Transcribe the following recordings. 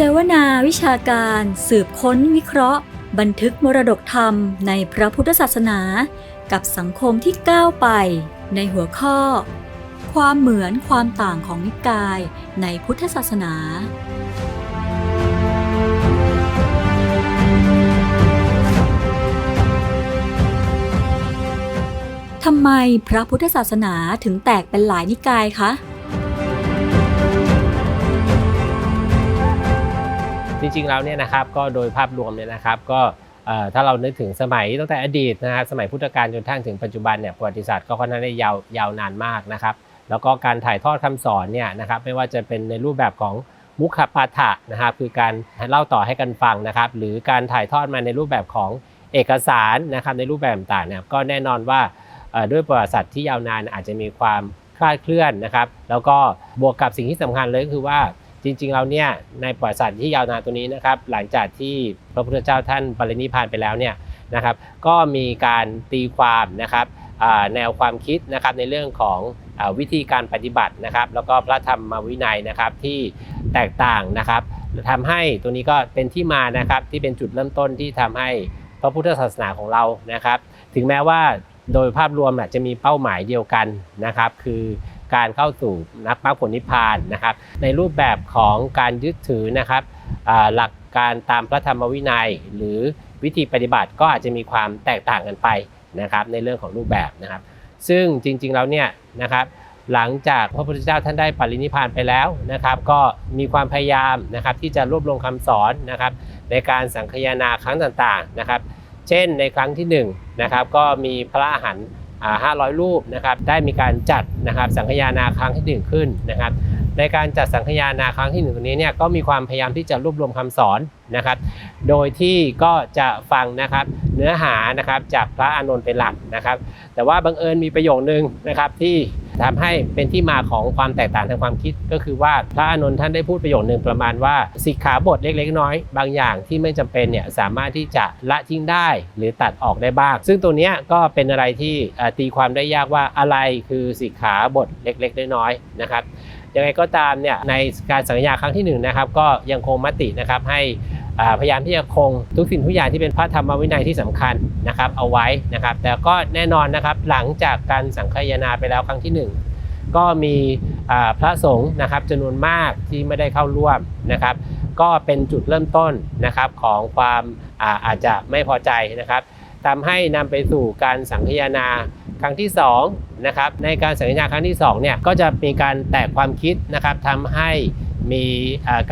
เสวนาวิชาการสืบค้นวิเคราะห์ บันทึกมรดกธรรมในพระพุทธศาสนา กับสังคมที่ก้าวไป ในหัวข้อ ความเหมือนความต่างของนิกายในพุทธศาสนา ทำไมพระพุทธศาสนาถึงแตกเป็นหลายนิกายคะ ริงๆแล้วเนี่ยนะครับก็โดยภาพรวมเนี่ยนะครับก็ถ้าเรานึกถึงสมัยตั้งแต่อดีตนะฮะสมัยพุทธกาลจนทั้งถึงปัจจุบันเนี่ยประวัติศาสตร์ก็ค่อนข้างได้ยาวยาวนานมากนะครับแล้วก็การถ่ายทอดคำสอนเนี่ยนะครับไม่ว่าจะเป็นในรูปแบบของมุขปาฐะนะครับคือการเล่าต่อให้กันฟังนะครับหรือการถ่ายทอดมาในรูปแบบของเอกสารนะครับในรูปแบบต่างๆเนี่ยก็แน่นอนว่าด้วยประวัติศาสตร์ที่ยาวนานอาจจะมีความคลาดเคลื่อนนะครับแล้วก็บวกกับสิ่งที่สำคัญเลยก็คือว่า จริงๆเราเนี่ยในประวัติศาสตร์ที่ยาวนานตัวนี้นะครับหลังจากที่พระพุทธเจ้าท่านปรินิพพานไปแล้วเนี่ยนะครับก็มีการตีความนะครับแนวความคิดนะครับในเรื่องของอวิธีการปฏิบัตินะครับ แล้วก็พระธรรมวินัยนะครับที่แตกต่างนะครับทำให้ตัวนี้ก็เป็นที่มานะครับที่เป็นจุดเริ่มต้นที่ทำให้พระพุทธศาสนาของเรานะครับ ถึงแม้ว่าโดยภาพรวมจะมีเป้าหมายเดียวกันนะครับ คือ การเข้าสู่นักมรรคผลนิพพานนะครับ ในรูปแบบของการยึดถือนะครับหลักการตามพระธรรมวินัย หรือวิธีปฏิบัติก็อาจจะมีความแตกต่างกันไปนะครับ ในเรื่องของรูปแบบนะครับ ซึ่งจริงๆแล้วเนี่ยนะครับหลังจากพระพุทธเจ้าท่านได้ปรินิพานไปแล้วนะครับ ก็มีความพยายามนะครับที่จะรวบรวมคำสอนนะครับ ในการสังคายนาครั้งต่างๆนะครับ เช่นในครั้งที่1นะครับก็มีพระอรหันต์ 500 รูปนะครับได้มีการจัดนะครับสังคานาครั้งที่ 1 ขึ้นนะครับในการจัดสังคานาครั้งที่หนึ่งตรงนี้เนี่ยก็มีความพยายามที่จะรวบรวมคำสอนนะครับ โดยที่ก็จะฟังนะครับเนื้อหานะครับจากพระอานนท์เป็นหลักนะครับ แต่ว่าบังเอิญมีประโยคนึงนะครับที่ ทำให้เป็นที่มาของความแตกต่างทางความคิด ก็คือว่าพระอานนท์ท่านได้พูดประโยคนึงประมาณว่าสิกขาบทเล็กๆ น้อยบางอย่างที่ไม่จำเป็นเนี่ยสามารถที่จะละทิ้งได้ หรือตัดออกได้บ้าง ซึ่งตัวเนี้ยก็เป็นอะไรที่ตีความได้ยากว่าอะไรคือสิกขาบทเล็กๆ น้อยๆนะครับยังไงก็ตามเนี่ยในการสัญญาครั้งที่1นงนะครับก็ยังคงมตินะครับให้ พยายามที่จะคงทุกสิ่งทุกอย่างที่เป็นพระธรรมวินัยที่สำคัญนะครับเอาไว้นะครับ แต่ก็แน่นอนนะครับหลังจากการสังคายนาไปแล้วครั้งที่ 1 ก็มีพระสงฆ์นะครับจำนวนมากที่ไม่ได้เข้าร่วมนะครับ ก็เป็นจุดเริ่มต้นนะครับของความอาอาจจะไม่พอใจนะครับทำให้นำไปสู่การสังคายนาครั้งที่2นะครับในการสังคายนาครั้งที่2เนี่ยก็จะมีการแตกความคิดนะครับทำให้ มี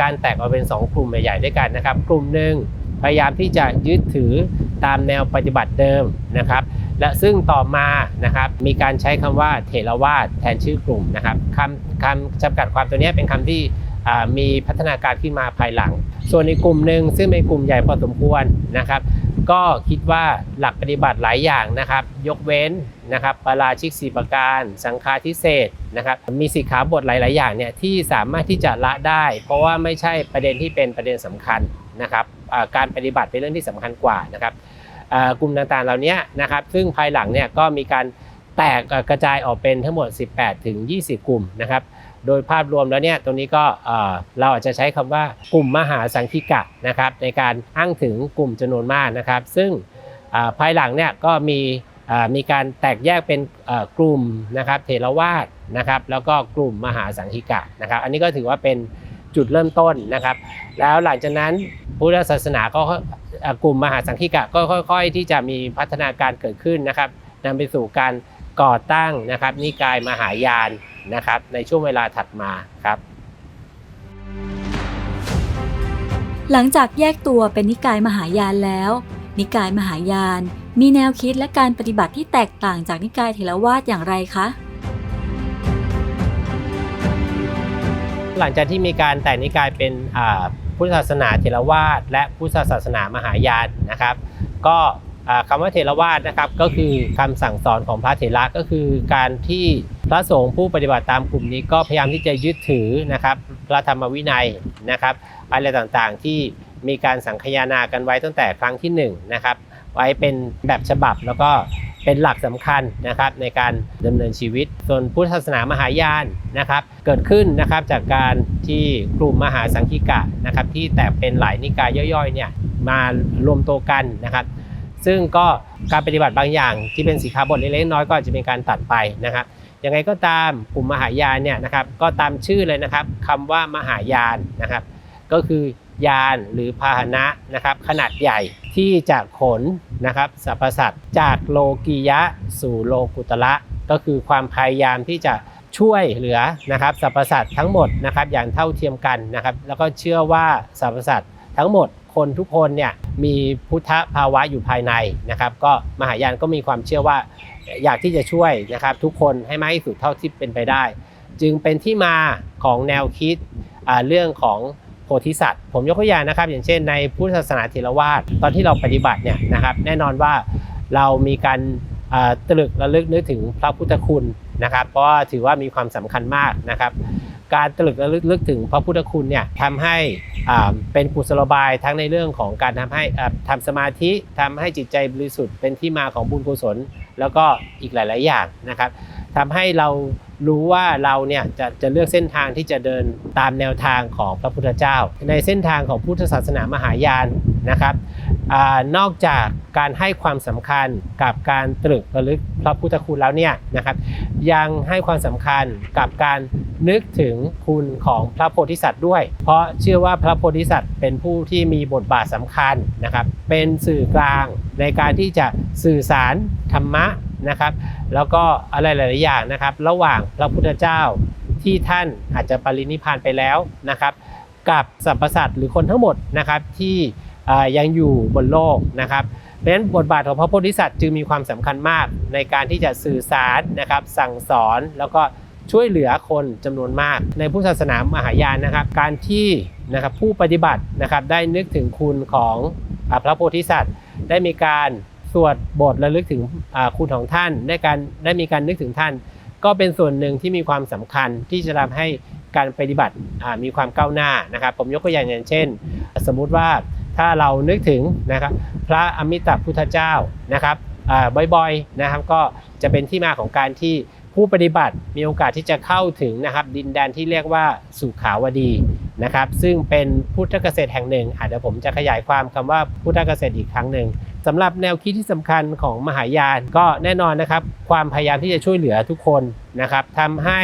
การแตกออกเป็น 2 กลุ่มใหญ่ๆด้วยกันนะครับ กลุ่มหนึ่งพยายามที่จะยึดถือตามแนวปฏิบัติเดิมนะครับ และซึ่งต่อมานะครับมีการใช้คำว่าเถรวาทแทนชื่อกลุ่มนะครับคำคำจำกัดความตัวนี้เป็นคำที่มีพัฒนาการขึ้นมาภายหลัง ส่วนในกลุ่มหนึ่งซึ่งเป็นกลุ่มใหญ่พอสมควรนะครับ ก็คิดว่าหลักปฏิบัติหลายอย่างนะครับ ยกเว้นนะครับปาราชิกสีประการ สังฆาทิเศษนะครับมีสิกขาบทหลาย ๆ อย่างเนี่ยที่สามารถที่จะละได้ เพราะว่าไม่ใช่ประเด็นที่เป็นประเด็นสำคัญนะครับการปฏิบัติเป็นเรื่องที่สำคัญกว่านะครับกลุ่มต่าง ๆ เหล่านี้นะครับ ซึ่งภายหลังเนี่ยก็มีการแตกกระจายออกเป็นทั้งหมด 18 ถึง 20 กลุ่มนะครับ โดยภาพรวมแล้วเนี่ยตรงนี้ก็เราอาจจะใช้คำว่ากลุ่มมหาสังคิกะนะครับในการอ้างถึงกลุ่มจำนวนมากนะครับ ซึ่งภายหลังเนี่ยก็มีมีการแตกแยกเป็นกลุ่มนะครับเถรวาทนะครับแล้วก็กลุ่มมหาสังคิกะนะครับ อันนี้ก็ถือว่าเป็นจุดเริ่มต้นนะครับ แล้วหลังจากนั้นพุทธศาสนาก็กลุ่มมหาสังคิกะก็ค่อย ๆ ที่จะมีพัฒนาการเกิดขึ้นนะครับนำไปสู่การ ก่อตั้งนะครับนิกายมหายานนะครับในช่วงเวลาถัดมาครับหลังจากแยกตัวเป็นนิกายมหายานแล้ว นิกายมหายาน มีแนวคิดและการปฏิบัติที่แตกต่างจากนิกายเถรวาทอย่างไรคะ หลังจากที่มีการแต่งนิกายเป็นอ่าพุทธศาสนาเถรวาทและพุทธศาสนามหายานนะครับ ก็ อ่าคำว่าเถรวาทนะครับก็คือคำสั่งสอนของพระเถระก็คือการที่พระสงฆ์ผู้ปฏิบัติตามกลุ่มนี้ก็พยายามที่จะยึดถือนะครับพระธรรมวินัยนะครับอะไรต่างๆที่มีการสังคานากันไว้ตั้งแต่ครั้งที่1นะครับไว้เป็นแบบฉบับแล้วก็เป็นหลักสำคัญนะครับในการดำเนินชีวิต ส่วนพุทธศาสนามหายานนะครับ เกิดขึ้นนะครับจากการที่กลุ่มมหาสังคีกะนะครับที่แตกเป็นหลายนิกายย่อยๆเนี่ยมารวมตัวกันนะครับ ซึ่งก็การปฏิบัติบางอย่างที่เป็นสีขาบทเล็กๆน้อยก็จจะเป็นการตัดไปนะครับยังไงก็ตามกลุ่มมหายานเนี่ยนะครับก็ตามชื่อเลยนะครับคำว่ามหายานนะครับ ก็คือยานหรือพาหนะนะครับขนาดใหญ่ที่จะขนนะครับสรรพสัตว์จากโลกียะสู่โลกุตระก็คือความพยายามที่จะช่วยเหลือนะครับสรรพสัตว์ทั้งหมดนะครับอย่างเท่าเทียมกันนะครับแล้วก็เชื่อว่าสรรพสัตว์ ทั้งหมดคนทุกคนเนี่ยมีพุทธภาวะอยู่ภายในนะครับ ก็มหายานก็มีความเชื่อว่าอยากที่จะช่วยนะครับ ทุกคนให้มากที่สุดเท่าที่เป็นไปได้ จึงเป็นที่มาของแนวคิดเรื่องของโพธิสัตว์ ผมยกตัวอย่างนะครับ อย่างเช่นในพุทธศาสนาเทรวาสตอนที่เราปฏิบัติเนี่ยนะครับ แน่นอนว่าเรามีการตรึกระลึกนึกถึงพระพุทธคุณนะครับ เพราะถือว่ามีความสำคัญมากนะครับ การตรึกระลึกถึงพระพุทธคุณเนี่ยทำให้เป็นกุศโลบายทั้งในเรื่องของการทำให้อ่าทำสมาธิทำให้จิตใจบริสุทธิ์เป็นที่มาของบุญกุศล แล้วก็อีกหลาย ๆ อย่างนะครับทำให้เรารู้ว่าเราเนี่ยจะจะเลือกเส้นทางที่จะเดินตามแนวทางของพระพุทธเจ้า ในเส้นทางของพุทธศาสนามหายานนะครับ นอกจากการให้ความสำคัญกับการตรึกระลึกพระพุทธคุณแล้วเนี่ยนะครับ ยังให้ความสำคัญกับการนึกถึงคุณของพระโพธิสัตว์ด้วย เพราะเชื่อว่าพระโพธิสัตว์เป็นผู้ที่มีบทบาทสำคัญนะครับ เป็นสื่อกลางในการที่จะสื่อสารธรรมะนะครับ แล้วก็อะไรหลาย ๆ อย่างนะครับ ระหว่างพระพุทธเจ้าที่ท่านอาจจะปรินิพานไปแล้วนะครับ กับสรรพสัตว์หรือคนทั้งหมดนะครับที่ ยังอยู่บนโลกนะครับเพราะฉะนั้นบทบาทของพระโพธิสัตว์จึงมีความสำคัญมากในการที่จะสื่อสารนะครับสั่งสอนแล้วก็ช่วยเหลือคนจำนวนมาก ในพุทธศาสนามหายานนะครับ การที่นะครับผู้ปฏิบัตินะครับได้นึกถึงคุณของอพระโพธิสัตว์ ได้มีการสวดบทระลึกถึงคุณของท่านได้การได้มีการนึกถึงท่าน ก็เป็นส่วนหนึ่งที่มีความสำคัญที่จะทำให้การปฏิบัติมีความก้าวหน้านะครับ ผมยกตัวอย่างอย่างเช่น สมมุติว่า ถ้าเรานึกถึงนะครับพระอมิตาพุทธเจ้านะครับบ่อยๆนะครับก็จะเป็นที่มาของการที่ผู้ปฏิบัติมีโอกาสที่จะเข้าถึงนะครับดินแดนที่เรียกว่าสุขาวดีนะครับซึ่งเป็นพุทธเกษตรแห่งหนึ่งอาจจะผมจะขยายความคำว่าพุทธเกษตรอีกครั้งหนึ่งสำหรับแนวคิดที่สำคัญของมหายานก็แน่นอนนะครับ ความพยายามที่จะช่วยเหลือทุกคนนะครับทำให้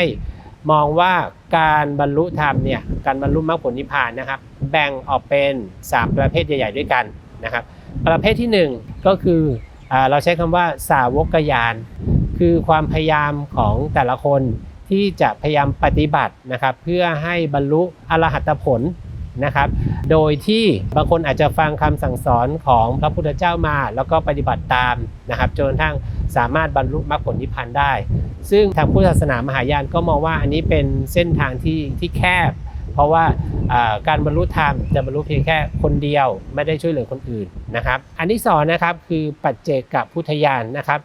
มองว่าการบรรลุธรรมเนี่ยการบรรลุมรรคผลนิพพานนะครับ แบ่งออกเป็น 3 ประเภทใหญ่ ๆ ด้วยกันนะครับ ประเภทที่ 1 ก็คืออเราใช้คำว่าสาวกยาน คือความพยายามของแต่ละคนที่จะพยายามปฏิบัตินะครับเพื่อให้บรรลุอรหัตผลนะครับ โดยที่บางคนอาจจะฟังคำสั่งสอนของพระพุทธเจ้ามา แล้วก็ปฏิบัติตามนะครับจนกระทั่งสามารถบรรลุมรรคผลนิพพานได้ ซึ่งทางพุทธศาสนามหายานก็มองว่าอันนี้เป็นเส้นทางที่ที่แคบ เพราะว่าการบรรลุธรรมจะบรรลุเพียงแค่คนเดียวไม่ได้ช่วยเหลือคนอื่นนะครับ อันที่สองนะครับคือปัจเจกกับพุทธญาณนะครับ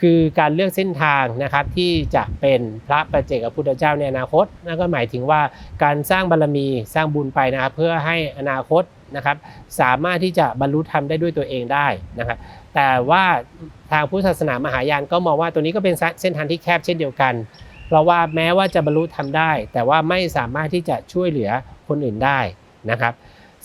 คือการเลือกเส้นทางนะครับที่จะเป็นพระปัจเจกพุทธเจ้าในอนาคตนั่นก็หมายถึงว่าการสร้างบารรมีสร้างบุญไปนะครับเพื่อให้อนาคตนะครับสามารถที่จะบรรลุธรรมได้ด้วยตัวเองได้นะครับแต่ว่าทางพุทธศาสนามหายานก็มองว่าตัวนี้ก็เป็นเส้นทางที่แคบเช่นเดียวกัน เราว่าแม้ว่าจะบรรลุธรรมได้ แต่ว่าไม่สามารถที่จะช่วยเหลือคนอื่นได้นะครับ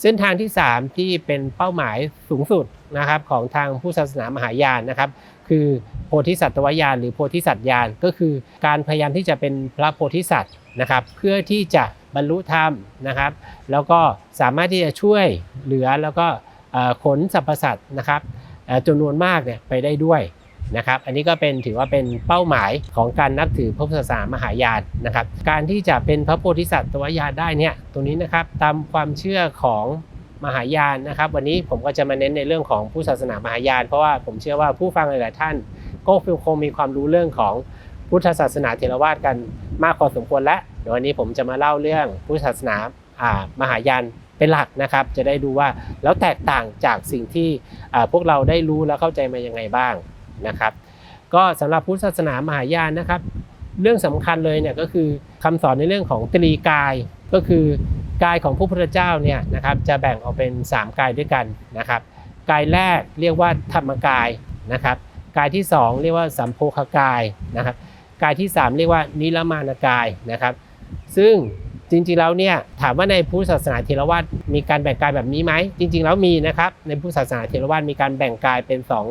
เส้นทางที่ 3 ที่เป็นเป้าหมายสูงสุดนะครับของทางผู้ศาสนามหายานนะครับ คือโพธิสัตวญาณหรือโพธิสัตว์ญาณก็คือการพยายามที่จะเป็นพระโพธิสัตว์นะครับ เพื่อที่จะบรรลุธรรมนะครับ แล้วก็สามารถที่จะช่วยเหลือแล้วก็ขนสรรพสัตว์นะครับจำนวนมากเนี่ยไปได้ด้วย นะครับอันนี้ก็เป็นถือว่าเป็นเป้าหมายของการนับถือพระพุทธศาสนามหายานนะครับการที่จะเป็นพระโพธิสัตว์ญาได้เนี่ยตรงนี้นะครับตามความเชื่อของมหายานนะครับวันนี้ผมก็จะมาเน้นในเรื่องของผู้ศาสนามหายาน เพราะว่าผมเชื่อว่าผู้ฟังหลาย ๆ ท่าน ก็คงมีความรู้เรื่องของพุทธศาสนาเทรวาสกันมากพอสมควรแล้วเดี๋ยววันนี้ผมจะมาเล่าเรื่องพุทธศาสนามหายานเป็นหลักนะครับ จะได้ดูว่าแล้วแตกต่างจากสิ่งที่พวกเราได้รู้และเข้าใจมายังไงบ้าง นะครับ ก็สำหรับพุทธศาสนามหายานนะครับ เรื่องสำคัญเลยเนี่ยก็คือคำสอนในเรื่องของตรีกายก็คือกายของพระพุทธเจ้าเนี่ยนะครับจะแบ่งออกเป็น 3 กายด้วยกันนะครับ กายแรกเรียกว่าธรรมกายนะครับ กายที่สองเรียกว่าสัมโพคกายนะครับ กายที่สามเรียกว่านิรมานกายนะครับ ซึ่ง จริงๆแล้วเนี่ยถามว่าในพุทธศาสนาเทรวาสมีการแบ่งกายแบบนี้ไหมจริง ๆ แล้วมีนะครับในพุทธศาสนาเทรวาสมีการแบ่งกายเป็นสอง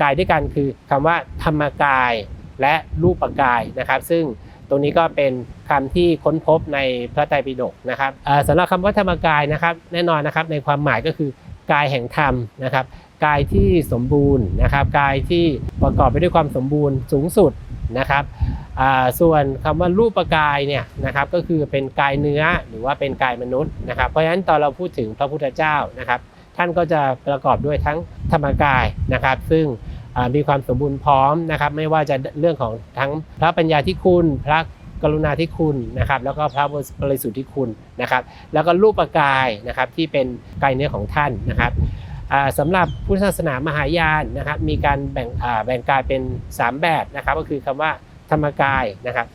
กายด้วยกันคือคำว่าธรรมกายและรูปกายนะครับ ซึ่งตรงนี้ก็เป็นคำที่ค้นพบในพระไตรปิฎกนะครับสำหรับคำว่าธรรมกายนะครับแน่นอนนะครับในความหมายก็คือกายแห่งธรรมนะครับกายที่สมบูรณ์นะครับกายที่ประกอบไปด้วยความสมบูรณ์สูงสุด นะครับส่วนคำว่ารูปกายเนี่ยนะครับก็คือเป็นกายเนื้อหรือว่าเป็นกายมนุษย์นะครับ เพราะฉะนั้นตอนเราพูดถึงพระพุทธเจ้านะครับ ท่านก็จะประกอบด้วยทั้งธรรมกายนะครับ ซึ่งมีความสมบูรณ์พร้อมนะครับ ไม่ว่าจะเรื่องของทั้งพระปัญญาธิคุณพระกรุณาธิคุณนะครับ แล้วก็พระบริสุทธิ์ที่คุณนะครับ แล้วก็รูปกายนะครับที่เป็นกายเนื้อของท่านนะครับ สำหรับพุทธศาสนามหายานนะครับมีการแบ่งแบ่งกายเป็น 3 แบบนะครับก็คือคำว่าธรรมกายนะครับ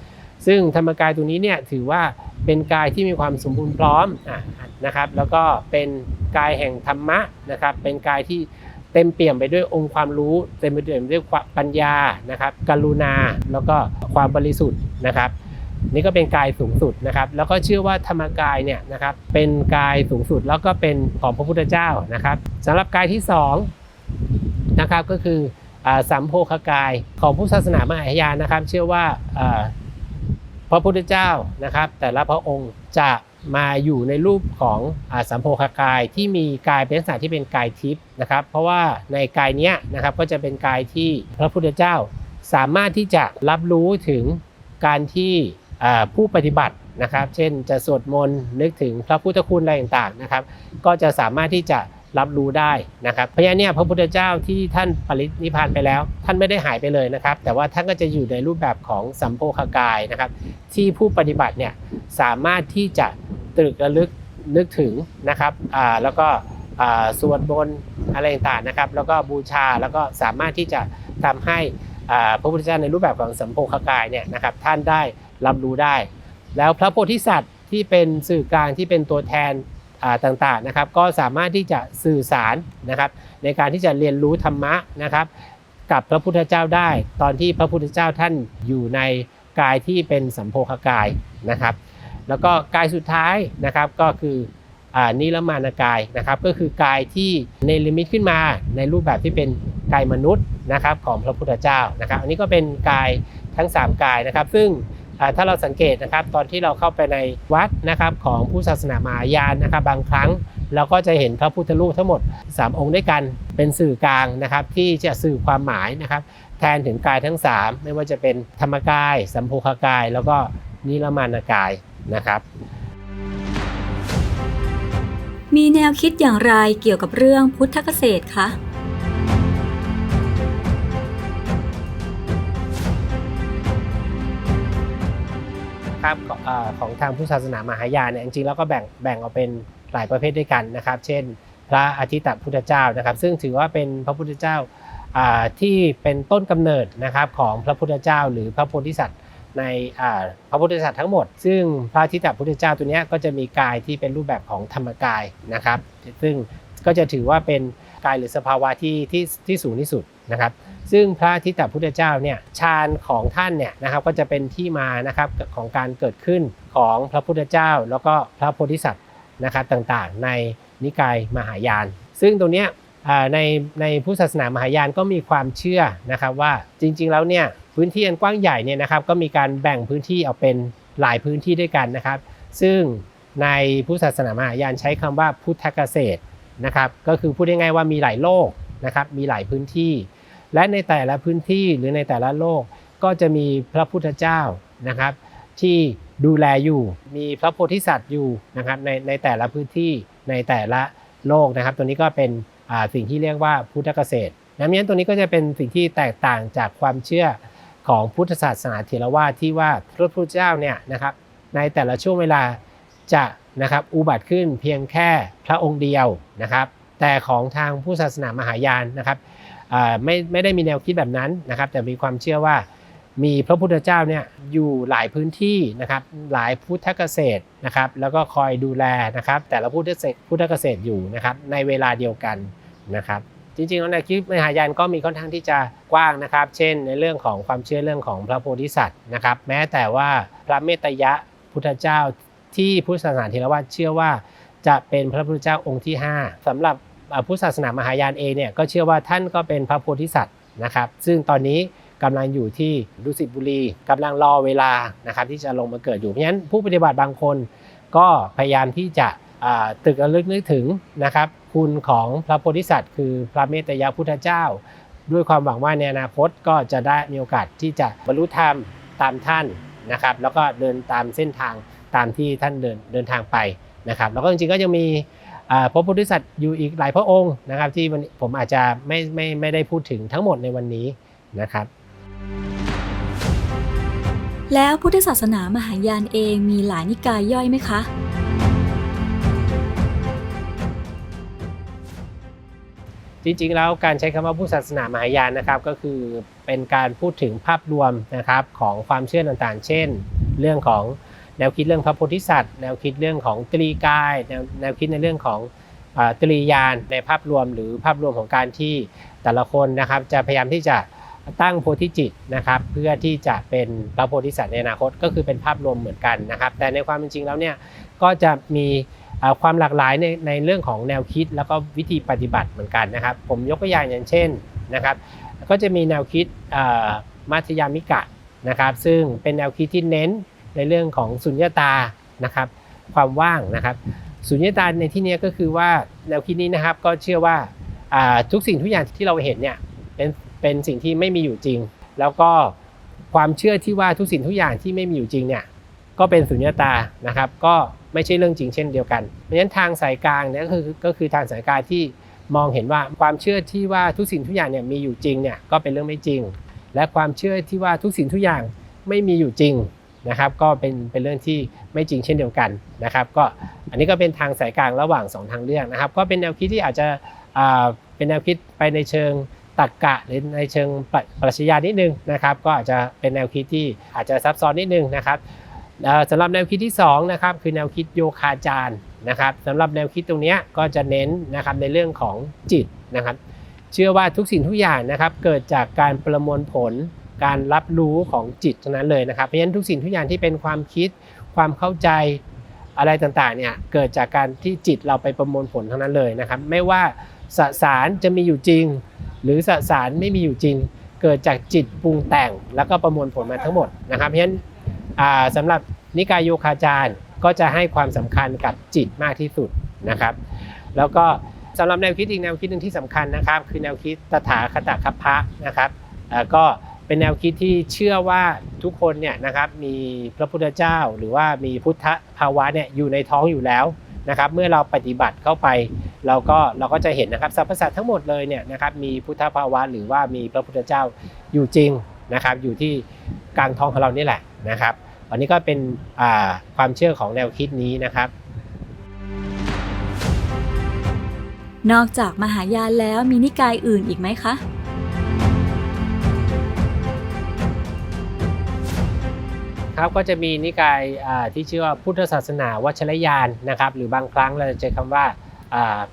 ซึ่งธรรมกายตรงนี้เนี่ยถือว่าเป็นกายที่มีความสมบูรณ์พร้อมนะครับแล้วก็เป็นกายแห่งธรรมะนะครับเป็นกายที่เต็มเปี่ยมไปด้วยองค์ความรู้ เต็มไปด้วยความปัญญานะครับกรุณา แล้วก็ความบริสุทธิ์นะครับ นี่ก็เป็นกายสูงสุดนะครับแล้วก็เชื่อว่าธรรมกายเนี่ยนะครับเป็นกายสูงสุดแล้วก็เป็นของพระพุทธเจ้านะครับสำหรับกายที่สองนะครับก็คืออสัมโพคกายของพุทธศาสนามหายานนะครับ เชื่อว่าพระพุทธเจ้านะครับ แต่ละพระองค์จะมาอยู่ในรูปของอสัมโพคกายที่มีกายเป็นลักษณะที่เป็นกายทิพย์นะครับ เพราะว่าในกายนี้นะครับก็จะเป็นกายที่พระพุทธเจ้าสามารถที่จะรับรู้ถึงการที่ ผู้ปฏิบัตินะครับ เช่นจะสวดมนต์นึกถึงพระพุทธคุณอะไรต่างๆนะครับ ก็จะสามารถที่จะรับรู้ได้นะครับเพราะฉะนั้นเนี่ยพระพุทธเจ้าที่ท่านปรินิพานไปแล้ว ท่านไม่ได้หายไปเลยนะครับ แต่ว่าท่านก็จะอยู่ในรูปแบบของสัมโพคกายนะครับ ที่ผู้ปฏิบัติเนี่ยสามารถที่จะตรึกระลึกนึกถึงนะครับแล้วก็สวดมนต์อะไรต่างๆนะครับ แล้วก็บูชาแล้วก็สามารถที่จะทำให้พระพุทธเจ้าในรูปแบบของสัมโพคกายเนี่ยนะครับท่านได้ รับรู้ได้ แล้วพระโพธิสัตว์ที่เป็นสื่อกลางที่เป็นตัวแทนต่างๆนะครับ ก็สามารถที่จะสื่อสารนะครับ ในการที่จะเรียนรู้ธรรมะนะครับ กับพระพุทธเจ้าได้ ตอนที่พระพุทธเจ้าท่านอยู่ในกายที่เป็นสัมโพคกายนะครับ แล้วก็กายสุดท้ายนะครับก็คืออนิรมานกายนะครับก็คือกายที่ในลิมิตขึ้นมาในรูปแบบที่เป็นกายมนุษย์นะครับของพระพุทธเจ้านะครับ อันนี้ก็เป็นกายทั้ง 3 กายนะครับ ซึ่ง ถ้าเราสังเกตนะครับตอนที่เราเข้าไปในวัดนะครับของผู้ศาสนามายานนะครับบางครั้งเราก็จะเห็นพระพุทธรูปทั้งหมด 3 องค์ด้วยกันเป็นสื่อกลางนะครับที่จะสื่อความหมายนะครับแทนถึงกายทั้ง 3 ไม่ว่าจะเป็นธรรมกาย สัมโพคกาย แล้วก็นิรมานกายนะครับ มีแนวคิดอย่างไรเกี่ยวกับเรื่องพุทธเกษตรคะ ครับของทางพุทธศาสนามหายานเนี่ยจริงๆแล้วก็แบ่งแบ่งออกเป็นหลายประเภทด้วยกันนะครับ เช่น พระอาทิตตพุทธเจ้านะครับ ซึ่งถือว่าเป็นพระพุทธเจ้าที่เป็นต้นกำเนิดนะครับของพระพุทธเจ้า หรือพระโพธิสัตว์ในพระพุทธศาสนาทั้งหมด ซึ่งพระอาทิตตพุทธเจ้าตัวเนี้ยก็จะมีกายที่เป็นรูปแบบของธรรมกายนะครับ ซึ่งก็จะถือว่าเป็นกายหรือสภาวะที่ที่ที่สูงที่สุดนะครับ ซึ่งพระทิตตพุทธเจ้าเนี่ยฌานของท่านเนี่ยนะครับก็จะเป็นที่มานะครับของการเกิดขึ้นของพระพุทธเจ้า แล้วก็พระโพธิสัตว์นะครับต่างๆ ในนิกายมหายาน ซึ่งตรงเนี้ยในในพุทธศาสนามหายานก็มีความเชื่อนะครับว่าจริงๆแล้วเนี่ยพื้นที่อันกว้างใหญ่เนี่ยนะครับก็มีการแบ่งพื้นที่ออกเป็นหลายพื้นที่ด้วยกันนะครับ ซึ่งในพุทธศาสนามหายานใช้คำว่าพุทธเกษตรนะครับก็คือพูดง่ายๆว่ามีหลายโลกนะครับมีหลายพื้นที่ และในแต่ละพื้นที่หรือในแต่ละโลกก็จะมีพระพุทธเจ้านะครับ ที่ดูแลอยู่มีพระโพธิสัตว์อยู่นะครับในในแต่ละพื้นที่ในแต่ละโลกนะครับ ตัวนี้ก็เป็นอ่าสิ่งที่เรียกว่าพุทธเกษตรนะงั้นตัวนี้ก็จะเป็นสิ่งที่แตกต่างจากความเชื่อของพุทธศาสนาเทรวาที่ว่าพระพุทธเจ้าเนี่ยนะครับ ในแต่ละช่วงเวลาจะนะครับอุบัติขึ้นเพียงแค่พระองค์เดียวนะครับ แต่ของทางผู้ศาสนามหายานนะครับ ไม่ไม่ได้มีแนวคิดแบบนั้นนะครับแต่มีความเชื่อว่ามีพระพุทธเจ้าเนี่ยอยู่หลายพื้นที่นะครับหลายพุทธเกษตรนะครับแล้วก็คอยดูแลนะครับแต่ละพุทธเกษตรพุทธเกษตรอยู่นะครับในเวลาเดียวกันนะครับจริงๆแล้วแนวคิดมหายานก็มีค่อนข้างที่จะกว้างนะครับ เช่น ในเรื่องของความเชื่อเรื่องของพระโพธิสัตว์นะครับ แม้แต่ว่าพระเมตยะพุทธเจ้าที่พุทธศาสนาเทรวาสเชื่อว่าจะเป็นพระพุทธเจ้าองค์ที่ 5สำหรับ พุทธศาสนามหายานเองเนี่ยก็เชื่อว่าท่านก็เป็นพระโพธิสัตว์นะครับ ซึ่งตอนนี้กำลังอยู่ที่ดุสิตบุรีกำลังรอเวลานะครับที่จะลงมาเกิดอยู่เพราะฉะนั้นผู้ปฏิบัติบางคนก็พยายามที่จะตึกระลึกนึกถึงนะครับคุณของพระโพธิสัตว์ คือพระเมตยพุทธเจ้า ด้วยความหวังว่าในอนาคตก็จะได้มีโอกาสที่จะบรรลุธรรมตามท่านนะครับ แล้วก็เดินตามเส้นทางตามที่ท่านเดินเดินทางไปนะครับ แล้วก็จริงๆก็ยังมี พระโพธิสัตว์อยู่อีกหลายพระองค์นะครับ ที่วันนี้ผมอาจจะไม่ไม่ไม่ได้พูดถึงทั้งหมดในวันนี้นะครับ แล้วพุทธศาสนามหายานเองมีหลายนิกายย่อยไหมคะจริงๆแล้วการใช้คำว่าพุทธศาสนามหายานนะครับก็คือเป็นการพูดถึงภาพรวมนะครับของความเชื่อต่างๆ เช่น เรื่องของ แนวคิดเรื่องพระโพธิสัตว์ แนวคิดเรื่องของตรีกาย แนวแนวคิดในเรื่องของอตรียานในภาพรวมหรือภาพรวมของการที่แต่ละคนนะครับจะพยายามที่จะตั้งโพธิจิตนะครับเพื่อที่จะเป็นพระโพธิสัตว์ในอนาคตก็คือเป็นภาพรวมเหมือนกันนะครับ แต่ในความเป็นจริงแล้วเนี่ยก็จะมีความหลากหลายในในเรื่องของแนวคิดแล้วก็วิธีปฏิบัติเหมือนกันนะครับ ผมยกตัวอย่างอย่างเช่นนะครับ ก็จะมีแนวคิดอ่ามัธยามิกะนะครับ ซึ่งเป็นแนวคิดที่เน้น ในเรื่องของสุญญตานะครับความว่างนะครับสุญญตาในที่นี้ก็คือว่าแนวคิดนี้นะครับก็เชื่อว่าอ่าทุกสิ่งทุกอย่างที่เราเห็นเนี่ยเป็นเป็นสิ่งที่ไม่มีอยู่จริง แล้วก็ความเชื่อที่ว่าทุกสิ่งทุกอย่างที่ไม่มีอยู่จริงเนี่ยก็เป็นสุญญตานะครับก็ไม่ใช่เรื่องจริงเช่นเดียวกันเพราะฉะนั้นทางสายกลางเนี่ยก็คือก็คือทางสายกลางที่มองเห็นว่าความเชื่อที่ว่าทุกสิ่งทุกอย่างเนี่ยมีอยู่จริงเนี่ยก็เป็นเรื่องไม่จริง และความเชื่อที่ว่าทุกสิ่งทุกอย่างไม่มีอยู่จริง นะครับก็เป็นเป็นเรื่องที่ไม่จริงเช่นเดียวกันนะครับก็อันนี้ก็เป็นทางสายกลางระหว่างสองทางเลือกนะครับ ก็เป็นแนวคิดที่อาจจะเป็นแนวคิดไปในเชิงตรรกะหรือในเชิงปรัชญานิดนึงนะครับ ก็อาจจะเป็นแนวคิดที่อาจจะซับซ้อนนิดนึงนะครับสำหรับแนวคิดที่2นะครับคือแนวคิดโยคาจารนะครับสำหรับแนวคิดตรงนี้ก็จะเน้นนะครับในเรื่องของจิตนะครับ เชื่อว่าทุกสิ่งทุกอย่างนะครับเกิดจากการประมวลผล การรับรู้ของจิตทั้งนั้นเลยนะครับเพราะฉะนั้นทุกสิ่งทุกอย่างที่เป็นความคิดความเข้าใจอะไรต่างๆเนี่ยเกิดจากการที่จิตเราไปประมวลผลทั้งนั้นเลยนะครับ ไม่ว่าสสารจะมีอยู่จริง หรือสสารไม่มีอยู่จริง เกิดจากจิตปรุงแต่ง แล้วก็ประมวลผลมาทั้งหมดนะครับเพราะฉะนั้นอ่าสำหรับนิกายโยคาจารย์ก็จะให้ความสำคัญกับจิตมากที่สุดนะครับ แล้วก็สำหรับแนวคิดอีกแนวคิดหนึ่งที่สำคัญนะครับ คือแนวคิดตถาคตคัพพะนะครับก็ เป็นแนวคิดที่เชื่อว่าทุกคนเนี่ยนะครับมีพระพุทธเจ้าหรือว่ามีพุทธภาวะเนี่ยอยู่ในท้องอยู่แล้วนะครับเมื่อเราปฏิบัติเข้าไป เราก็เราก็จะเห็นนะครับสรรพสัตว์ทั้งหมดเลยเนี่ยนะครับมีพุทธภาวะหรือว่ามีพระพุทธเจ้าอยู่จริงนะครับอยู่ที่กลางท้องของเรานี่แหละนะครับอันนี้ก็เป็นความเชื่อของแนวคิดนี้นะครับนอกจากมหายานแล้วมีนิกายอื่นอีกไหมคะ ครับก็จะมีนิกายที่ชื่อว่าพุทธศาสนาวัชรยานนะครับหรือบางครั้งเราจะใช้คำว่า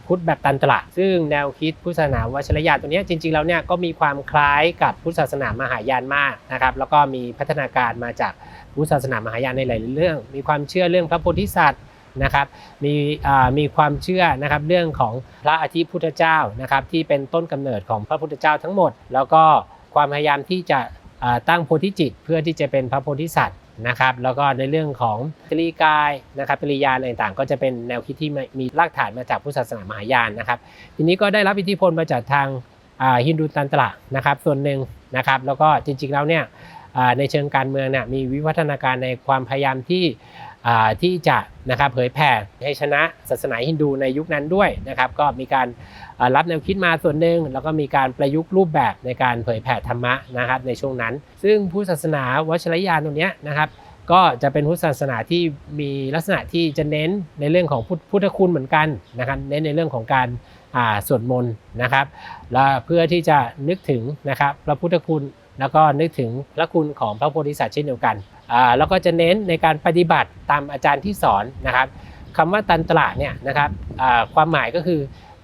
พุทธแบบตันตระซึ่งแนวคิดพุทธศาสนาวัชรยานตัวนี้จริง ๆ แล้วเนี่ยก็มีความคล้ายกับพุทธศาสนามหายานมากนะครับแล้วก็มีพัฒนาการมาจากพุทธศาสนามหายานในหลายๆเรื่อง มีความเชื่อเรื่องพระโพธิสัตว์นะครับมีมีความเชื่อนะครับเรื่องของพระอาทิตย์พุทธเจ้านะครับที่เป็นต้นกำเนิดของพระพุทธเจ้าทั้งหมด แล้วก็ความพยายามที่จะตั้งโพธิจิต เพื่อที่จะเป็นพระโพธิสัตว์ นะครับแล้วก็ในเรื่องของตรีกายนะครับปริยานอะไรต่างๆก็จะเป็นแนวคิดที่มีรากฐานมาจากพุทธศาสนามหายานนะครับ ทีนี้ก็ได้รับอิทธิพลมาจากทางฮินดูตันตระนะครับส่วนหนึ่งนะครับแล้วก็จริงๆแล้วเนี่ยในเชิงการเมืองเนี่ยมีวิวัฒนาการในความพยายามที่ ที่จะนะครับเผยแผ่ให้ชนะศาสนาฮินดูในยุคนั้นด้วยนะครับ ก็มีการรับแนวคิดมาส่วนหนึ่งแล้วก็มีการประยุกต์รูปแบบในการเผยแผ่ธรรมะนะครับในช่วงนั้น ซึ่งพุทธศาสนาวัชรยานตรงนี้นะครับก็จะเป็นพุทธศาสนาที่มีลักษณะที่จะเน้นในเรื่องของพุทธคุณเหมือนกันนะครับเน้นในเรื่องของการสวดมนต์นะครับและเพื่อที่จะนึกถึงนะครับพระพุทธคุณแล้วก็นึกถึงพระคุณของพระโพธิสัตว์เช่นเดียวกัน แล้วก็จะเน้นในการปฏิบัติตามอาจารย์ที่สอนนะครับคำว่าตันตระเนี่ยนะครับความหมายก็คือ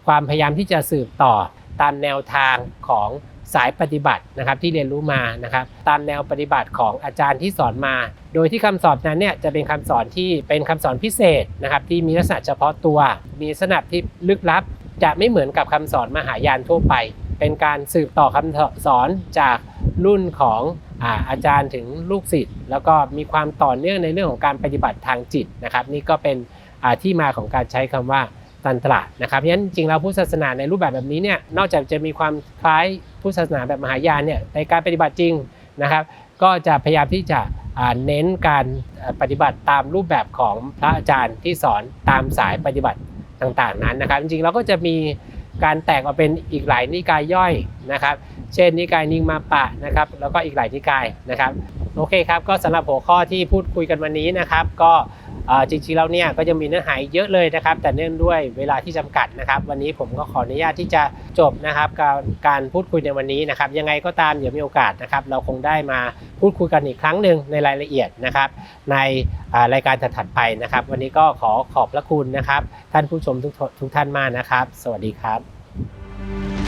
ความพยายามที่จะสืบต่อตามแนวทางของสายปฏิบัตินะครับที่เรียนรู้มานะครับ ตามแนวปฏิบัติของอาจารย์ที่สอนมา โดยที่คำสอนนั้นเนี่ยจะเป็นคำสอนที่เป็นคำสอนพิเศษนะครับที่มีลักษณะเฉพาะตัว มีลักษณะที่ลึกลับ จะไม่เหมือนกับคำสอนมหายานทั่วไป เป็นการสืบต่อคำสอนจากรุ่นของ อาอาจารย์ถึงลูกศิษย์แล้วก็มีความต่อเนื่องในเรื่องของการปฏิบัติทางจิตนะครับ นี่ก็เป็นที่มาของการใช้คำว่าตันตระนะครับเพราะฉะนั้นจริงแล้วพุทธศาสนาในรูปแบบแบบนี้เนี่ยนอกจากจะมีความคล้ายพุทธศาสนาแบบมหายานเนี่ยในการปฏิบัติจริงนะครับ ก็จะพยายามที่จะเน้นการปฏิบัติตามรูปแบบของพระอาจารย์ที่สอนตามสายปฏิบัติต่างๆนั้นนะครับ จริงๆเราก็จะมี การแตกออกเป็นอีกหลายนิกายย่อยนะครับ เช่นนิกายนิงมาปะนะครับ แล้วก็อีกหลายนิกายนะครับ โอเคครับ ก็สำหรับหัวข้อที่พูดคุยกันวันนี้นะครับ ก็ จริงๆแล้วเนี่ยก็จะมีเนื้อหาเยอะเลยนะครับ แต่เนื่องด้วยเวลาที่จำกัดนะครับ วันนี้ผมก็ขออนุญาตที่จะจบนะครับการการพูดคุยในวันนี้นะครับ ยังไงก็ตามเดี๋ยวมีโอกาสนะครับ เราคงได้มาพูดคุยกันอีกครั้งหนึ่งในรายละเอียดนะครับ ในรายการถัดๆไปนะครับ วันนี้ก็ขอขอบพระคุณนะครับ ท่านผู้ชมทุกทุกท่านมากนะครับ สวัสดีครับ